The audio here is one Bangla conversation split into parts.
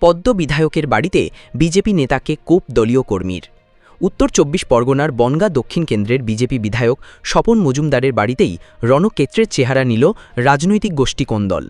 পদ্ম বিধায়কের বাড়িতে বিজেপি নেতাকে কোপ দলীয় কর্মীর। উত্তর চব্বিশ পরগনার বনগা দক্ষিণ কেন্দ্রের বিজেপি বিধায়ক স্বপন মজুমদারের বাড়িতেই রণক্ষেত্রের চেহারা নিল রাজনৈতিক গোষ্ঠী কোন্দল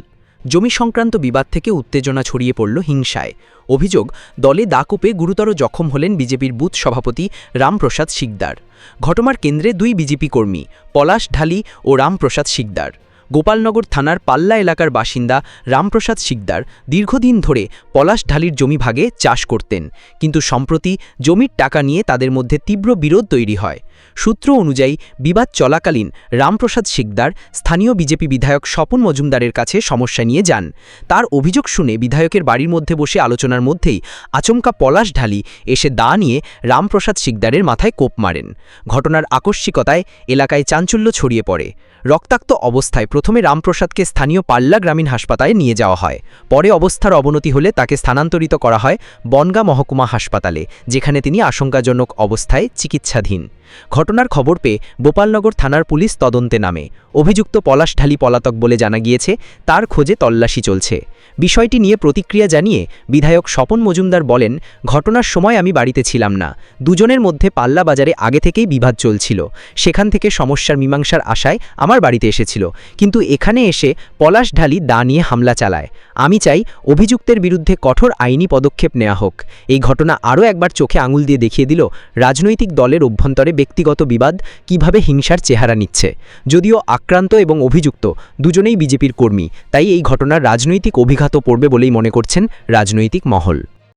জমি সংক্রান্ত বিবাদ থেকে উত্তেজনা ছড়িয়ে পড়ল হিংসায়। অভিযোগ, দলে দাকোপে গুরুতর জখম হলেন বিজেপির বুথ সভাপতি রামপ্রসাদ শিকদার। ঘটনার কেন্দ্রে দুই বিজেপি কর্মী, পলাশ ঢালি ও রামপ্রসাদ শিকদার। গোপালনগর থানার পাল্লা এলাকার বাসিন্দা রামপ্রসাদ শিকদার দীর্ঘদিন ধরে পলাশ ঢালির জমি ভাগে চাষ করতেন। কিন্তু সম্প্রতি জমির টাকা নিয়ে তাদের মধ্যে তীব্র বিরোধ তৈরি হয়। সূত্র অনুযায়ী, বিবাদ চলাকালীন রামপ্রসাদ শিকদার স্থানীয় বিজেপি বিধায়ক স্বপন মজুমদারের কাছে সমস্যা নিয়ে যান। তার অভিযোগ শুনে বিধায়কের বাড়ির মধ্যে বসে আলোচনার মধ্যেই আচমকা পলাশ ঢালি এসে দা নিয়ে রামপ্রসাদ শিকদারের মাথায় কোপ মারেন। ঘটনার আকস্মিকতায় এলাকায় চাঞ্চল্য ছড়িয়ে পড়ে। রক্তাক্ত অবস্থায় প্রথমে রামপ্রসাদকে স্থানীয় পাল্লা গ্রামীণ হাসপাতালে নিয়ে যাওয়া হয়। পরে অবস্থার অবনতি হলে তাকে স্থানান্তরিত করা হয় বনগা মহকুমা হাসপাতালে, যেখানে তিনি আশঙ্কাজনক অবস্থায় চিকিৎসাধীন। ঘটনার খবর পেয়ে গোপালনগর থানার পুলিশ তদন্তে নামে। অভিযুক্ত পলাশ ঢালি পলাতক বলে জানা গিয়েছে, তার খোঁজে তল্লাশি চলছে। বিষয়টি নিয়ে প্রতিক্রিয়া জানিয়ে বিধায়ক স্বপন মজুমদার বলেন, ঘটনার সময় আমি বাড়িতে ছিলাম না। দুজনের মধ্যে পাল্লা বাজারে আগে থেকেই বিবাদ চলছিল। সেখান থেকে সমস্যার মীমাংসার আশায় আমার বাড়িতে এসেছিল। কিন্তু এখানে এসে পলাশ ঢালি দা নিয়ে হামলা চালায়। আমি চাই অভিযুক্তের বিরুদ্ধে কঠোর আইনি পদক্ষেপ নেওয়া হোক। এই ঘটনা আরও একবার চোখে আঙুল দিয়ে দেখিয়ে দিল রাজনৈতিক দলের অভ্যন্তরে ব্যক্তিগত বিবাদ কীভাবে হিংসার চেহারা নিচ্ছে। যদিও আক্রান্ত এবং অভিযুক্ত দুজনেই বিজেপির কর্মী, তাই এই ঘটনার রাজনৈতিক অভিঘাত পড়বে বলেই মনে করছেন রাজনৈতিক মহল।